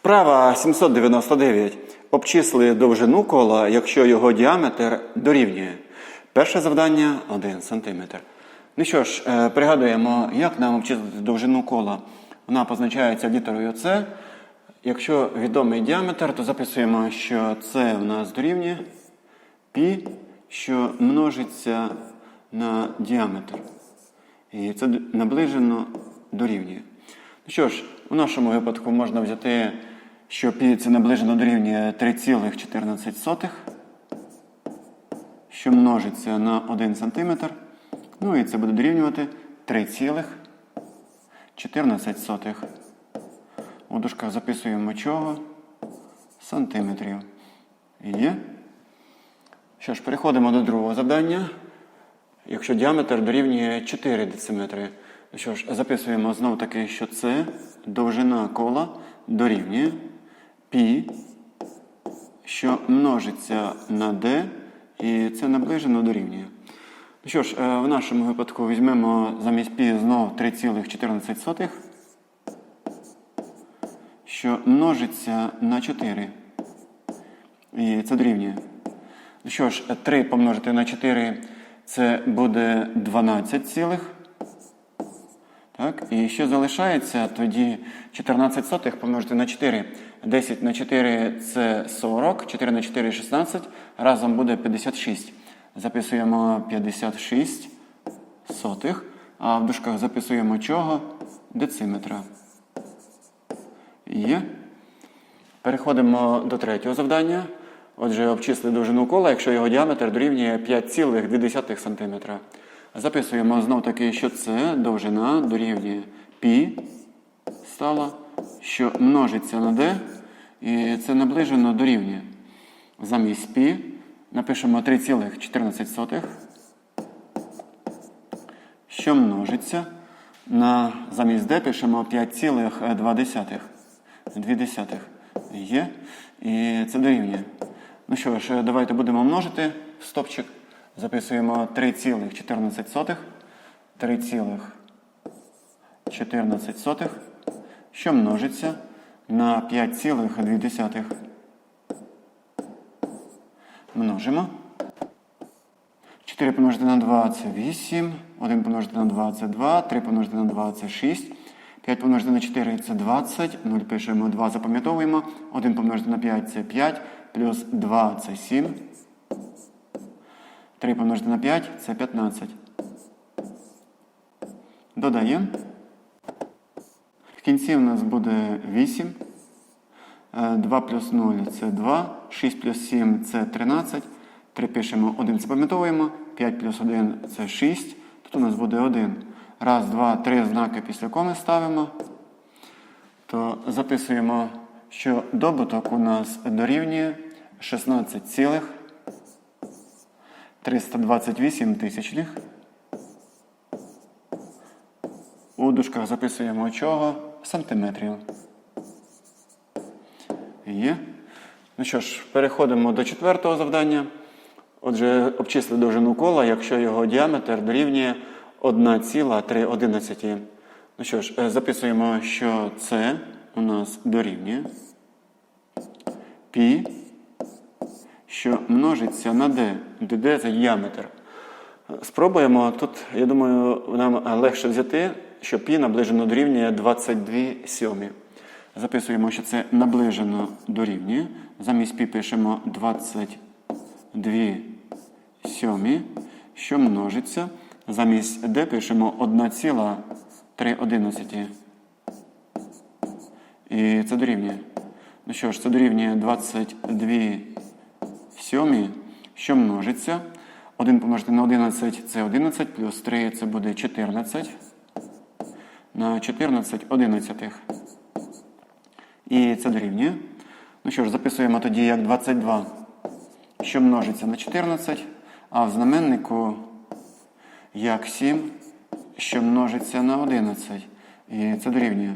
Вправа 799. Обчисли довжину кола, якщо його діаметр дорівнює. Перше завдання 1 см. Ну що ж, е, пригадуємо, як нам обчислити довжину кола. Вона позначається літерою С. Якщо відомий діаметр, то записуємо, що С у нас дорівнює π, що множиться на діаметр. І це наближено дорівнює. Ну що ж, у нашому випадку можна взяти, що π це наближено дорівнює 3,14, що множиться на 1 см. Ну і це буде дорівнювати 3,14. У дужках записуємо чого? Сантиметрів. Є. Що ж, переходимо до другого завдання. Якщо діаметр дорівнює 4 дециметри. Що ж, записуємо знову таки, що це довжина кола дорівнює π, що множиться на d, і це наближено дорівнює. Ну що ж, е, в нашому випадку візьмемо замість π знову 3,14, що множиться на 4. І це дорівнює. Ну що ж, 3 помножити на 4 це буде 12 цілих. Так, і що залишається, тоді 14 сотих помножити на 4. 10 на 4 це 40, 4 на 4 16, разом буде 56. Записуємо 56 сотих, а в дужках записуємо чого? Дециметра. Є. Переходимо до третього завдання. Отже, обчисли довжину кола, якщо його діаметр дорівнює 5,2 см. Записуємо знов таки, що це довжина дорівнює π стала, що множиться на d, і це наближено дорівнює. Замість π напишемо 3,14, що множиться на замість d пишемо 5,2. 2 є. І це дорівнює. Ну що ж, давайте будемо множити стопчик. Записуємо 3,14. 3,14, що множиться на 5,2. Множимо. 4 помножити на 2 це 8, 1 помножити на 2 це 2, 3 помножити на 2 це 6, 5 помножити на 4 це 20, 0 пишемо, 2 запам'ятовуємо, 1 помножити на 5 це 5, плюс 2 це 7, 3 помножити на 5 це 15. Додаємо. В кінці у нас буде 8. 2 плюс 0 це 2, 6 плюс 7 це 13. 3 пишемо 1 запам'ятовуємо, 5 плюс 1 це 6. Тут у нас буде 1. Раз, два, три знаки після коми ставимо. То записуємо, що добуток у нас дорівнює 16,328 тисячних. У дужках записуємо чого? Сантиметрів. Є. Ну що ж, переходимо до четвертого завдання. Отже, обчисли довжину кола, якщо його діаметр дорівнює 1,3. Ну що ж, е, записуємо, що це у нас дорівнює π, що множиться на d, де це діаметр. Спробуємо тут, я думаю, нам легше взяти, що π наближено дорівнює 22 сьомі. Записуємо, що це наближено дорівнює. Замість π пишемо 22 сьомі, що множиться. Замість d пишемо 1,3. І це дорівнює. Ну що ж, це дорівнює 22 сьомі, що множиться. 1 помножити на 11 це 11, плюс 3 це буде 14. На 14 одинадцятих. І це дорівнює. Ну що ж, записуємо тоді як 22, що множиться на 14, а в знаменнику як 7, що множиться на 11. І це дорівнює.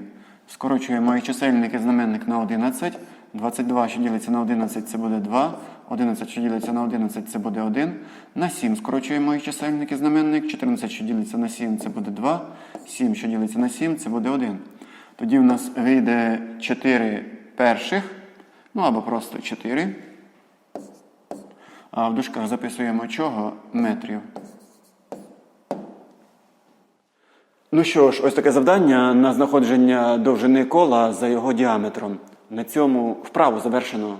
Скорочуємо і чисельник і знаменник на 11. 22, що ділиться на 11, це буде 2. 11, що ділиться на 11, це буде 1. На 7 скорочуємо і чисельник і знаменник. 14, що ділиться на 7, це буде 2. 7, що ділиться на 7, це буде 1. Тоді в нас вийде 4 перших. Ну або просто 4. А в дужках записуємо чого? Метрів. Ну що ж, ось таке завдання на знаходження довжини кола за його діаметром. На цьому вправу завершено.